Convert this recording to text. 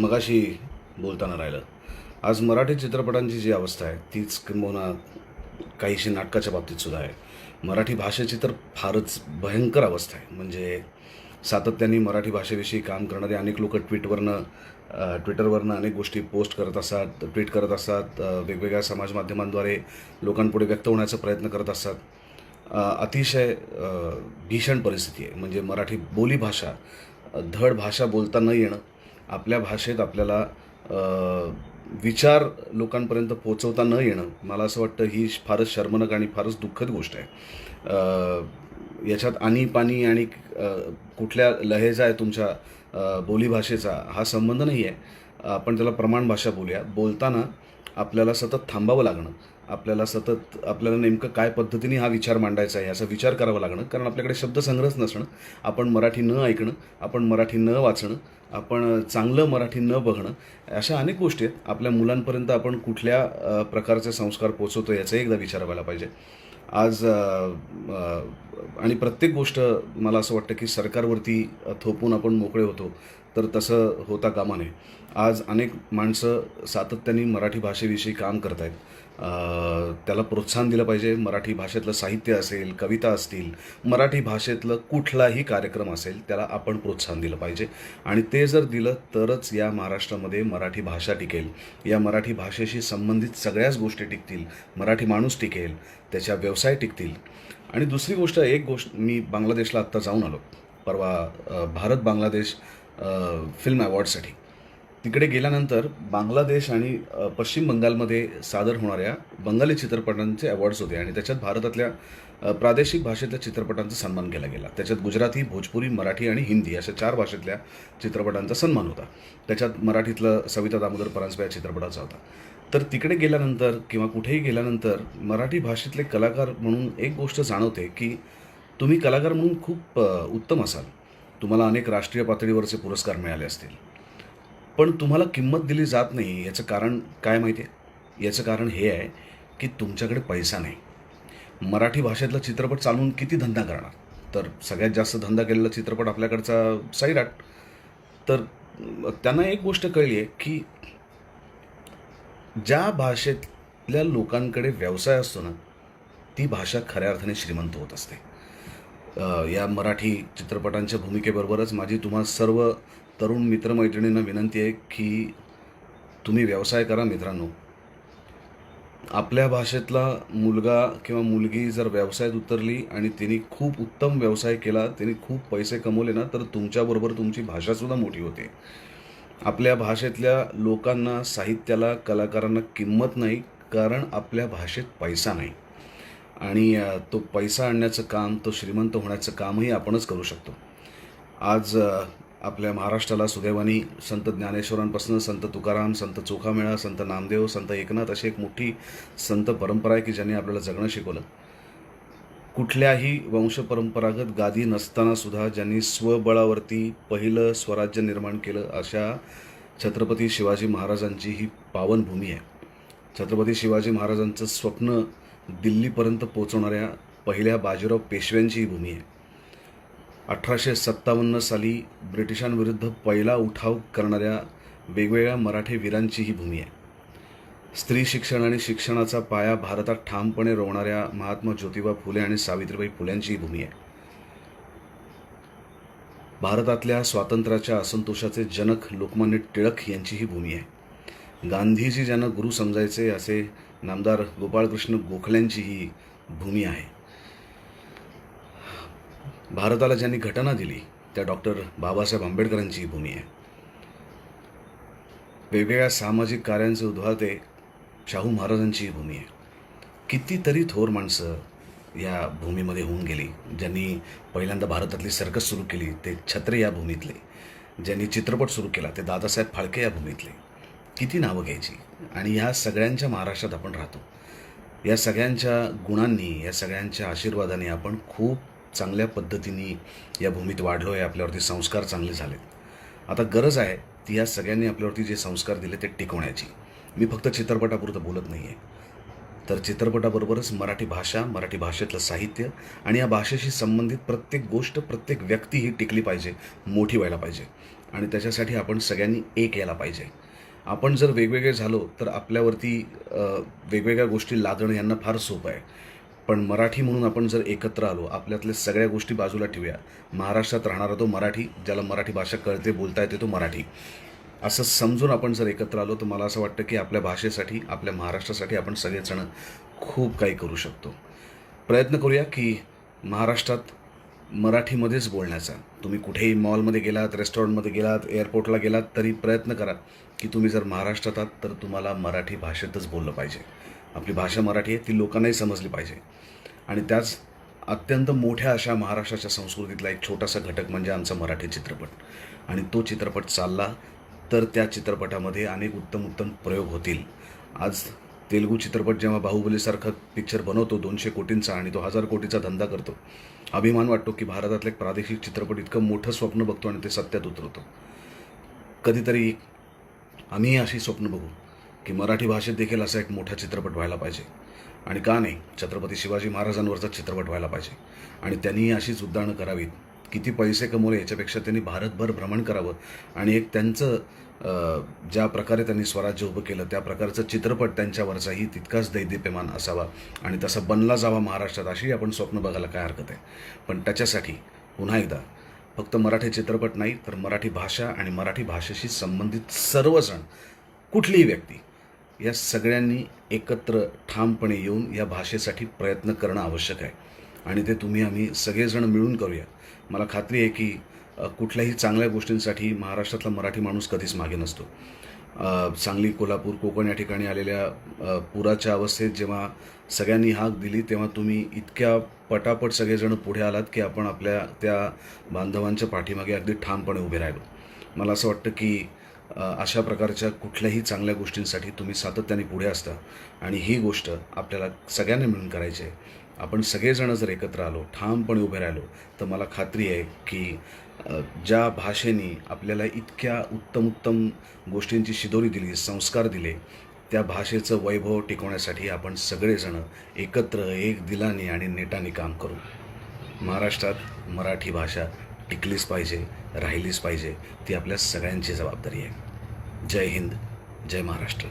मगाशी बोलताना राहिलं. आज मराठी चित्रपटांची जी अवस्था आहे तीच किंबहुना काहीशी नाटकाच्या बाबतीत सुद्धा आहे. मराठी भाषेची तर फारच भयंकर अवस्था आहे. म्हणजे सातत्याने मराठी भाषेविषयी काम करणारे अनेक लोक ट्विटवरनं ट्विटरवरनं अनेक गोष्टी पोस्ट करत असतात ट्विट करत असतात वेगवेगळ्या समाज माध्यमांद्वारे लोकांपुढे व्यक्त होण्याचा प्रयत्न करत असतात. अतिशय भीषण परिस्थिती आहे. म्हणजे मराठी बोलीभाषा धड भाषा बोलता न येणं आपल्या भाषेत आपल्याला विचार लोकांपर्यंत पोचवता न येणं मला असं वाटतं ही फारच शर्मनक आणि फारच दुःखद गोष्ट आहे. याच्यात आणि पाणी आणि कुठल्या लहेजा आहे तुमच्या बोलीभाषेचा हा संबंध नाही आहे आपण त्याला प्रमाण भाषा बोलूया. बोलताना आपल्याला सतत थांबावं लागणं आपल्याला सतत आपल्याला नेमकं काय पद्धतीने हा विचार मांडायचा आहे याचा विचार करावा लागणं कारण आपल्याकडे शब्दसंग्रहच नसणं. आपण मराठी न ऐकणं आपण मराठी न वाचणं आपण चांगलं मराठी न बघणं अशा अनेक गोष्टी आहेत. आपल्या मुलांपर्यंत आपण कुठल्या प्रकारचे संस्कार पोचवतो याचा एकदा विचार व्हायला पाहिजे. आज आणि प्रत्येक गोष्ट मला असं वाटतं की सरकारवरती थोपून आपण मोकळे होतो. तर तसं होता कामा नये. आज अनेक माणसं सातत्याने मराठी भाषेविषयी काम करत आहेत त्याला प्रोत्साहन दिलं पाहिजे. मराठी भाषेतलं साहित्य असेल कविता असतील मराठी भाषेतलं कुठलाही कार्यक्रम असेल त्याला आपण प्रोत्साहन दिलं पाहिजे. आणि ते जर दिलं तरच या महाराष्ट्रामध्ये मराठी भाषा टिकेल. या मराठी भाषेशी संबंधित सगळ्याच गोष्टी टिकतील. मराठी माणूस टिकेल त्याच्या व्यवसाय टिकतील. आणि दुसरी गोष्ट एक गोष्ट मी बांगलादेशला आत्ता जाऊन आलो. परवा भारत बांगलादेश फिल्म अवॉर्डसाठी तिकडे गेल्यानंतर बांगलादेश आणि पश्चिम बंगालमध्ये सादर होणाऱ्या बंगाली चित्रपटांचे अवॉर्ड्स होते आणि त्याच्यात भारतातल्या प्रादेशिक भाषेतल्या चित्रपटांचा सन्मान केला गेला. त्याच्यात गुजराती भोजपुरी मराठी आणि हिंदी अशा चार भाषेतल्या चित्रपटांचा सन्मान होता. त्याच्यात मराठीतलं सविता दामोदर परांजपे या चित्रपटाचा होता. तर तिकडे गेल्यानंतर किंवा कुठेही गेल्यानंतर मराठी भाषेतले कलाकार म्हणून एक गोष्ट जाणवते की तुम्ही कलाकार म्हणून खूप उत्तम असाल. तुम्हाला अनेक राष्ट्रीय पातळीवरचे पुरस्कार मिळाले असतील. पण तुम्हाला किंमत दिली जात नाही याचं कारण काय माहिती आहे? याचं कारण हे आहे की तुमच्याकडे पैसा नाही. मराठी भाषेतला चित्रपट चालवून किती धंदा करणार? तर सगळ्यात जास्त धंदा केलेला चित्रपट आपल्याकडचा सैराट. तर त्यांना एक गोष्ट कळली आहे की ज्या भाषेतल्या लोकांकडे व्यवसाय असतो ना ती भाषा खऱ्या अर्थाने श्रीमंत होत असते. या मराठी चित्रपटांच्या भूमिकेबरोबरच माझी तुम्हा सर्व तरुण मित्रमैत्रिणींना विनंती आहे की तुम्ही व्यवसाय करा मित्रांनो. आपल्या भाषेतला मुलगा किंवा मुलगी जर व्यवसायात उतरली आणि तिने खूप उत्तम व्यवसाय केला तिने खूप पैसे कमवले ना तर तुमच्याबरोबर तुमची भाषासुद्धा मोठी होते. आपल्या भाषेतल्या लोकांना साहित्याला कलाकारांना किंमत नाही कारण आपल्या भाषेत पैसा नाही. आणि तो पैसा आणण्याचं काम तो श्रीमंत होण्याचं कामही आपणच करू शकतो. आज आपल्या महाराष्ट्राला सुदैवानी संत ज्ञानेश्वरांपासून संत तुकाराम संत चोखामेळा संत नामदेव संत एकनाथ अशी एक मोठी संत परंपरा आहे की ज्यांनी आपल्याला जगणं शिकवलं. कुठल्याही वंशपरंपरागत गादी नसतानासुद्धा ज्यांनी स्वबळावरती पहिलं स्वराज्य निर्माण केलं अशा छत्रपती शिवाजी महाराजांची ही पावनभूमी आहे. छत्रपती शिवाजी महाराजांचं स्वप्न दिल्लीपर्यंत पोचवणाऱ्या पहिल्या बाजीराव पेशव्यांची ही भूमी आहे. अठराशे सत्तावन्न साली ब्रिटिशांविरुद्ध पहिला उठाव करणाऱ्या वेगवेगळ्या मराठी वीरांची ही भूमी आहे. स्त्री शिक्षण आणि शिक्षणाचा पाया भारतात ठामपणे रोवणाऱ्या महात्मा ज्योतिबा फुले आणि सावित्रीबाई फुल्यांची ही भूमी आहे. भारतातल्या स्वातंत्र्याच्या असंतोषाचे जनक लोकमान्य टिळक यांची ही भूमी आहे. गांधीजी ज्यांना गुरु समजायचे असे नामदार गोपाळकृष्ण गोखल्यांची ही भूमी आहे. भारताला ज्यांनी घटना दिली त्या डॉक्टर बाबासाहेब आंबेडकरांची ही भूमी आहे. वेगवेगळ्या सामाजिक कार्यांचे उद्भवते शाहू महाराजांची ही भूमी आहे. कितीतरी थोर माणसं या भूमीमध्ये होऊन गेली ज्यांनी पहिल्यांदा भारतातली सर्कस सुरू केली ते छत्रे या भूमीतले ज्यांनी चित्रपट सुरू केला ते दादासाहेब फाळके या भूमीतले. किती नावं घ्यायची? आणि ह्या सगळ्यांच्या महाराष्ट्रात आपण राहतो. या सगळ्यांच्या गुणांनी या सगळ्यांच्या आशीर्वादाने आपण खूप चांगल्या पद्धतीने या भूमीत वाढलो आहे आपल्यावरती संस्कार चांगले झालेत. आता गरज आहे ती या सगळ्यांनी आपल्यावरती जे संस्कार दिले ते टिकवण्याची. मी फक्त चित्रपटापुरतं बोलत नाही आहे तर चित्रपटाबरोबरच मराठी भाषा मराठी भाषेतलं साहित्य आणि या भाषेशी संबंधित प्रत्येक गोष्ट प्रत्येक व्यक्ती ही टिकली पाहिजे मोठी व्हायला पाहिजे. आणि त्याच्यासाठी आपण सगळ्यांनी एक यायला पाहिजे. आपण जर वेगवेगळे झालो तर आपल्यावरती वेगवेगळ्या गोष्टी लादणं यांना फार सोपं आहे. पण मराठी म्हणून आपण जर एकत्र आलो आपल्यातल्या सगळ्या गोष्टी बाजूला ठेवूया. महाराष्ट्रात राहणारा तो मराठी ज्याला मराठी भाषा कळते बोलता येते तो मराठी. असं समजून आपण जर एकत्र आलो तर मला असं वाटतं की आपल्या भाषेसाठी आपल्या महाराष्ट्रासाठी आपण सगळेजण खूप काही करू शकतो. प्रयत्न करूया की महाराष्ट्रात मराठीमध्येच बोलण्याचा. तुम्ही कुठेही मॉलमध्ये गेलात रेस्टॉरंटमध्ये गेलात एअरपोर्टला गेलात तरी प्रयत्न करा की तुम्ही जर महाराष्ट्रात आहात तर तुम्हाला मराठी भाषेतच बोललं पाहिजे. आपली भाषा मराठी आहे ती लोकांनाही समजली पाहिजे. आणि त्याच अत्यंत मोठ्या अशा महाराष्ट्राच्या संस्कृतीतला एक छोटासा घटक म्हणजे आमचा मराठी चित्रपट. आणि तो चित्रपट चालला तर त्या चित्रपटामध्ये अनेक उत्तम उत्तम प्रयोग होतील. आज तेलुगू चित्रपट जेव्हा बाहुबलीसारखा पिक्चर बनवतो दोनशे कोटींचा आणि तो हजार कोटीचा धंदा करतो अभिमान वाटतो की भारतातलं एक प्रादेशिक चित्रपट इतकं मोठं स्वप्न बघतो आणि ते सत्यात उतरवतो. कधीतरी आम्हीही अशी स्वप्न बघू की मराठी भाषेत देखील असा एक मोठा चित्रपट व्हायला पाहिजे. आणि का नाही छत्रपती शिवाजी महाराजांवरचा चित्रपट व्हायला पाहिजे. आणि त्यांनीही अशीच उड्डाणं करावीत किती पैसे कमवले याच्यापेक्षा त्यांनी भारतभर भ्रमण करावं. आणि एक त्यांचं ज्या प्रकारे त्यांनी स्वराज्य उभं केलं त्या प्रकारचं चित्रपट त्यांच्यावरचाही तितकाच दैदिप्यमान असावा. आणि तसा बनला जावा महाराष्ट्रात अशी आपण स्वप्न बघायला काय हरकत आहे. पण त्याच्यासाठी पुन्हा एकदा फक्त मराठी चित्रपट नाही तर मराठी भाषा आणि मराठी भाषेशी संबंधित सर्वजण कुठलीही व्यक्ती या सगळ्यांनी एकत्र ठामपणे येऊन या भाषेसाठी प्रयत्न करणं आवश्यक आहे. आणि ते तुम्ही आम्ही सगळेजण मिळून करूया. मला खात्री आहे की कुठल्याही चांगल्या गोष्टींसाठी महाराष्ट्रातला मराठी माणूस कधीच मागे नसतो. सांगली कोल्हापूर कोकण या ठिकाणी आलेल्या पुराच्या अवस्थेत जेव्हा सगळ्यांनी हाक दिली तेव्हा तुम्ही इतक्या पटापट सगळेजण पुढे आलात की आपण आपल्या त्या बांधवांच्या पाठीमागे अगदी ठामपणे उभे राहिलो. मला असं वाटतं की अशा प्रकारच्या कुठल्याही चांगल्या गोष्टींसाठी तुम्ही सातत्याने पुढे असता. आणि ही गोष्ट आपल्याला सगळ्यांना मिळून करायची आहे. आपण सगळेजण जर एकत्र आलो ठामपणे उभे राहिलो तर मला खात्री आहे की ज्या भाषेने आपल्याला इतक्या उत्तम उत्तम गोष्टींची शिदोरी दिली संस्कार दिले त्या भाषेचं वैभव टिकवण्यासाठी आपण सगळेजण एकत्र एक दिलाने आणि नेटाने काम करू. महाराष्ट्रात मराठी भाषा टिकलीच पाहिजे राहिलीच पाहिजे ती आपल्या सगळ्यांची जबाबदारी आहे. जय हिंद जय महाराष्ट्र.